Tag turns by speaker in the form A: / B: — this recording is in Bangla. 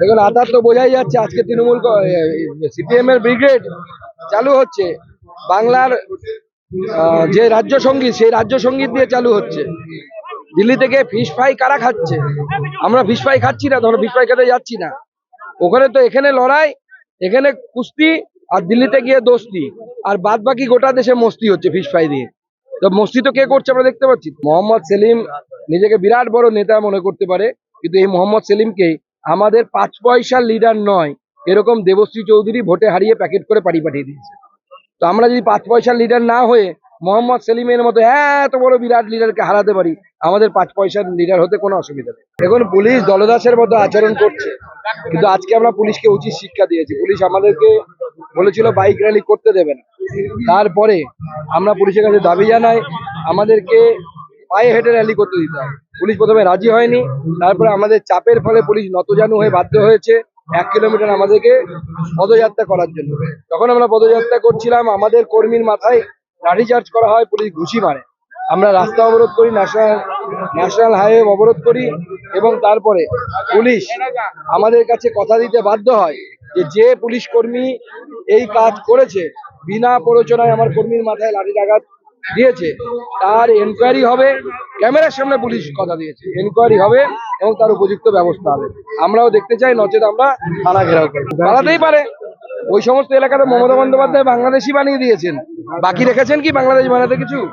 A: দেখুন আধার তো বোঝাই যাচ্ছে আজকে তৃণমূল সিপিএম এর ব্রিগেড চালু হচ্ছে। বাংলার যে রাজ্য সংগীত সেই রাজ্য সংগীত দিয়ে চালু হচ্ছে। দিল্লি থেকে ফিশ ফ্রাই কারা খাচ্ছে? আমরা ফিশ ফ্রাই খাচ্ছি না, ধরো ফিশ ফ্রাই খেতে যাচ্ছি না। ওখানে তো এখানে লড়াই, এখানে কুস্তি আর দিল্লিতে গিয়ে দোস্তি। আর বাদ বাকি গোটা দেশে মস্তি হচ্ছে ফিশ ফ্রাই দিয়ে। তো মস্তি তো কে করছে আমরা দেখতে পাচ্ছি? মোহাম্মদ সেলিম নিজেকে বিরাট বড় নেতা মনে করতে পারে, কিন্তু এই মোহাম্মদ সেলিমকে আমাদের পাঁচ পয়সার লিডার নয়। এরকম দেবশ্রী চৌধুরী ভোটে হারিয়ে প্যাকেট করে পাড়ি পাঠিয়ে দিয়েছে। তো আমরা যদি পাঁচ পয়সার লিডার না হয়ে মোহাম্মদ সেলিমের মতো এত বড় বিরাট লিডারকে হারাতে পারি, আমাদের পাঁচ পয়সার লিডার হতে কোনো অসুবিধা নেই। এখন পুলিশ দলদাসের মতো আচরণ করছে, কিন্তু আজকে আমরা পুলিশকে উচিত শিক্ষা দিয়েছি। পুলিশ আমাদেরকে বলেছিল বাইক র্যালি করতে দেবে না। তারপরে আমরা পুলিশের কাছে দাবি জানাই, আমাদেরকে পায়ে হেঁটে র্যালি করতে দিতে হবে। পুলিশ প্রথমে রাজি হয়নি, তারপরে আমাদের চাপের ফলে পুলিশ নতজানু হয়ে বাধ্য হয়েছে এক কিলোমিটার আমাদেরকে পদযাত্রা করার জন্য। যখন আমরা পদযাত্রা করছিলাম, আমাদের কর্মীর মাথায় লাঠি চার্জ করা হয়, পুলিশ ঘুষি মারে। আমরা রাস্তা অবরোধ করি, ন্যাশনাল ন্যাশনাল হাইওয়ে অবরোধ করি এবং তারপরে পুলিশ আমাদের কাছে কথা দিতে বাধ্য হয় যে যে পুলিশ কর্মী এই কাজ করেছে, বিনা প্ররোচনায় আমার কর্মীর মাথায় লাঠি আঘাত দিয়েছে, তার এনকোয়ারি হবে, ক্যামেরার সামনে পুলিশ কথা দিয়েছে এনকোয়ারি হবে এবং তার উপযুক্ত ব্যবস্থা হবে। আমরাও দেখতে চাই, নচেত আমরা থানা ঘেরাও করি। দাঁড়াতেই পারে। ওই সমস্ত এলাকাতে মমতা বন্দ্যোপাধ্যায় বাংলাদেশি বানিয়ে দিয়েছেন। বাকি রেখেছেন কি বাংলাদেশ বানাতে কিছু?